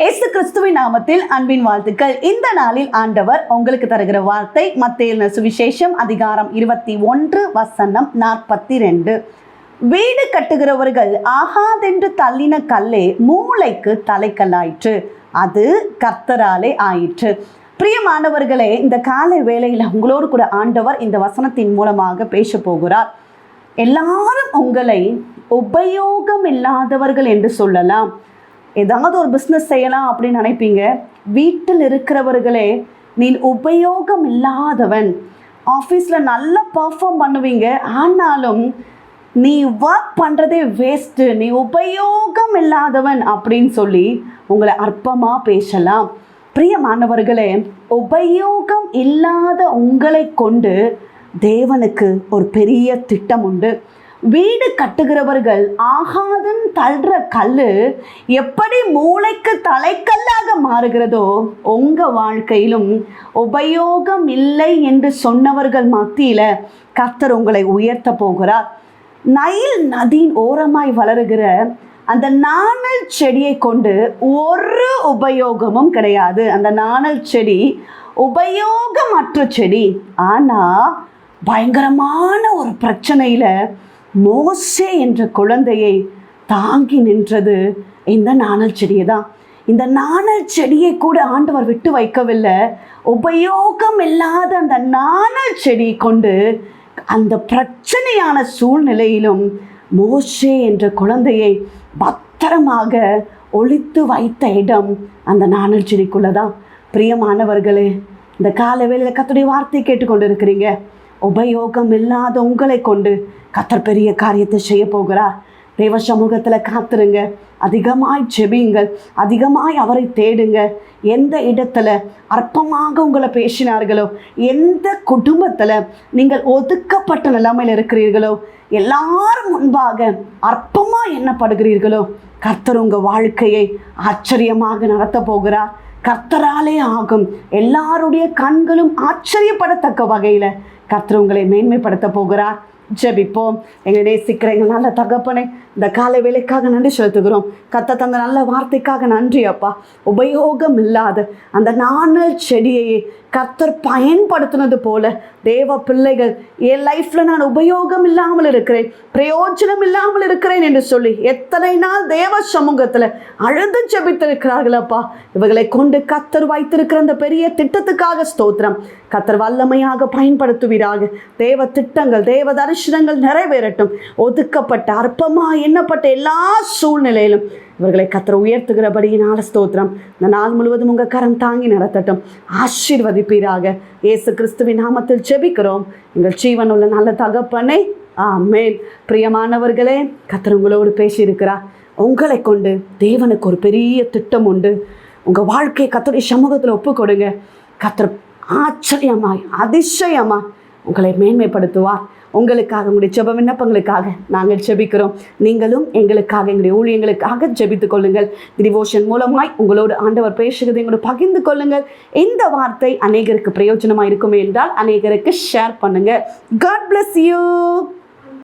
இயேசு கிறிஸ்துவின் நாமத்தில் அன்பின் வாழ்த்துக்கள். இந்த நாளில் ஆண்டவர் உங்களுக்கு தருகிற வார்த்தை மத்தியில் சுவிசேஷம் அதிகாரம் இருபத்தி ஒன்று வசனம் நாற்பத்தி ரெண்டு. வீடு கட்டுகிறவர்கள் ஆகாதென்று தள்ளின கல்லே மூளைக்கு தலைக்கல்லாயிற்று. அது கர்த்தராலே ஆயிற்று. பிரியமானவர்களே இந்த காலை வேளையில் உங்களோடு கூட ஆண்டவர் இந்த வசனத்தின் மூலமாக பேச போகிறார். எல்லாரும் உங்களை உபயோகம் இல்லாதவர்கள் என்று சொல்லலாம். ஏதாவது ஒரு பிஸ்னஸ் செய்யலாம் அப்படின்னு நினைப்பீங்க. வீட்டில் இருக்கிறவர்களே நீ உபயோகம் இல்லாதவன் ஆஃபீஸில் நல்லா பர்ஃபார்ம் பண்ணுவீங்க. ஆனாலும் நீ ஒர்க் பண்ணுறதே வேஸ்ட்டு நீ உபயோகம் இல்லாதவன் அப்படின்னு சொல்லி உங்களை அற்பமாக பேசலாம். பிரியமானவர்களே உபயோகம் இல்லாத உங்களை கொண்டு தேவனுக்கு ஒரு பெரிய திட்டம் உண்டு. வீடு கட்டுகிறவர்கள் ஆகாதன் தள்ளுற கல் எப்படி மூளைக்கு தலைக்கல்லாக மாறுகிறதோ உங்கள் வாழ்க்கையிலும் உபயோகம் இல்லை என்று சொன்னவர்கள் மத்தியில் கர்த்தர் உங்களை உயர்த்த போகிறார். நைல் நதியின் ஓரமாய் வளருகிற அந்த நாணல் செடியை கொண்டு ஒரு உபயோகமும் கிடையாது. அந்த நாணல் செடி உபயோகமற்ற செடி. ஆனால் பயங்கரமான ஒரு பிரச்சனையில் மோசே என்ற குழந்தையை தாங்கி நின்றது இந்த நாணல் செடியை தான் இந்த நாணல் செடியை கூட ஆண்டவர் விட்டு வைக்கவில்லை. உபயோகம் இல்லாத அந்த நாணல் செடி கொண்டு அந்த பிரச்சனையான சூழ்நிலையிலும் மோசே என்ற குழந்தையை பத்திரமாக ஒழித்து வைத்த இடம் அந்த நாணல் செடிக்குள்ளே தான் பிரியமானவர்களே இந்த கால வேளையில் கத்துடைய வார்த்தை கேட்டுக்கொண்டு இருக்கிறீங்க உபயோகம் இல்லாத உங்களை கொண்டு கத்தர் பெரிய காரியத்தை செய்ய போகிறார். தேவ சமூகத்தில் காத்துருங்க. அதிகமாய் செபியுங்கள் அதிகமாய் அவரை தேடுங்க. எந்த இடத்துல அற்பமாக உங்களை பேசினார்களோ எந்த குடும்பத்தில் நீங்கள் ஒதுக்கப்பட்ட நிலைமையில் இருக்கிறீர்களோ எல்லாரும் முன்பாக அற்பமாக எண்ணப்படுகிறீர்களோ கர்த்தர் உங்கள் வாழ்க்கையை ஆச்சரியமாக நடத்த போகிறார். கர்த்தராலே ஆகும். எல்லாருடைய கண்களும் ஆச்சரியப்படத்தக்க வகையில் கர்த்தர் உங்களை மேன்மைப்படுத்த போகிறார். ஜெபிப்போம். எங்களை நேசிக்கிற எங்கள் நல்ல தகப்பனை இந்த காலை வேலைக்காக நன்றி செலுத்துகிறோம். கத்த தந்த நல்ல வார்த்தைக்காக நன்றி அப்பா. உபயோகம் இல்லாத அந்த நாணல் செடியையே கத்தர் பயன்படுத்தினது போல தேவ பிள்ளைகள் என் லைஃப்பில் நான் உபயோகம் இல்லாமல் இருக்கிறேன் பிரயோஜனம் இல்லாமல் இருக்கிறேன் என்று சொல்லி எத்தனை நாள் தேவ சமூகத்தில் அழுது ஜபித்திருக்கிறார்கள் அப்பா. இவர்களை கொண்டு கத்தர் வைத்திருக்கிற அந்த பெரிய திட்டத்துக்காக ஸ்தோத்திரம். கத்தர் வல்லமையாக பயன்படுத்துவீராக. தேவ திட்டங்கள் தேவ தரிசனங்கள் நிறைவேறட்டும். ஒதுக்கப்பட்ட அற்பமாக எண்ணப்பட்ட எல்லா சூழ்நிலையிலும் இவர்களை கத்தர் உயர்த்துகிறபடியினால ஸ்தோத்திரம். இந்த நாள் முழுவதும் உங்கள் கரம் தாங்கி நடத்தட்டும். ஆசீர்வதிப்பீராக. இயேசு கிறிஸ்துவின் நாமத்தில் செபிக்கிறோம் எங்கள் ஜீவன் உள்ள நல்ல தகப்பனை ஆமேன். பிரியமானவர்களே கத்திர உங்களோடு பேசியிருக்கிறார். உங்களை கொண்டு தேவனுக்கு ஒரு பெரிய திட்டம் உண்டு. உங்கள் வாழ்க்கையை கத்தருடைய சமூகத்தில் ஒப்பு கொடுங்க கத்தர் ஆச்சரியமாய் அதிசயமாக உங்களை மேன்மைப்படுத்துவார் உங்களுக்காக உங்களுடைய ஜெப விண்ணப்பங்களுக்காக நாங்கள் ஜெபிக்கிறோம். நீங்களும் எங்களுக்காக எங்களுடைய ஊழியங்களுக்காக ஜெபித்துக் கொள்ளுங்கள். டிவோஷன் மூலமாய் உங்களோடு ஆண்டவர் பேசுகிறது எங்களோட பகிர்ந்து கொள்ளுங்கள். இந்த வார்த்தை அநேகருக்கு பிரயோஜனமாக இருக்குமே என்றால் அநேகருக்கு ஷேர் பண்ணுங்கள் காட் பிளஸ் யூ